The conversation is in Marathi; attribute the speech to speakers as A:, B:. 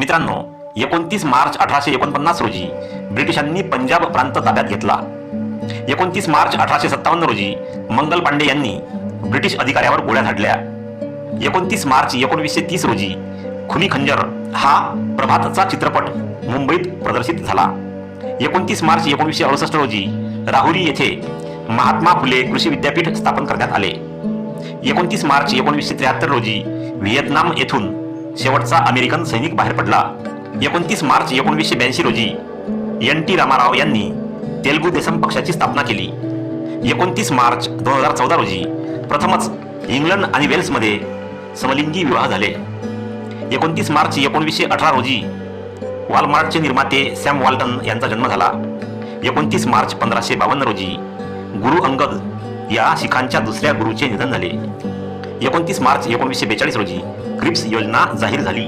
A: मित्रांनो एकोणतीस मार्च अठराशे एकोणपन्नास रोजी ब्रिटिशांनी पंजाब प्रांत ताब्यात घेतला. एकोणतीस मार्च अठराशे सत्तावन्न रोजी मंगल पांडे यांनी ब्रिटिश अधिकाऱ्यावर गोळ्या झाडल्या. एकोणतीस मार्च एकोणवीसशे तीस रोजी खुनी खंजर हा प्रभातचा चित्रपट मुंबईत प्रदर्शित झाला. एकोणतीस मार्च एकोणीसशे अडुसष्ट रोजी राहुरी येथे महात्मा फुले कृषी विद्यापीठ स्थापन करण्यात आले. एकोणतीस मार्च एकोणीसशे त्र्याहत्तर रोजी व्हिएतनाम येथून शेवटचा अमेरिकन सैनिक बाहेर पडला. एकोणतीस मार्च एकोणीसशे ब्याऐंशी रोजी एन टी रामाराव यांनी तेलुगू देसम पक्षाची स्थापना केली. एकोणतीस मार्च दोन हजार चौदा रोजी प्रथमच इंग्लंड आणि वेल्समध्ये समलिंगी विवाह झाले. एकोणतीस मार्च एकोणीसशे अठरा रोजी वॉलमार्टचे निर्माते सॅम वॉल्टन यांचा जन्म झाला. एकोणतीस मार्च पंधराशे बावन्न रोजी गुरु अंगद या शिखांच्या दुसऱ्या गुरुचे निधन झाले. एकोणतीस मार्च एकोणीसशे बेचाळीस रोजी क्रिप्स योजना जाहीर झाली.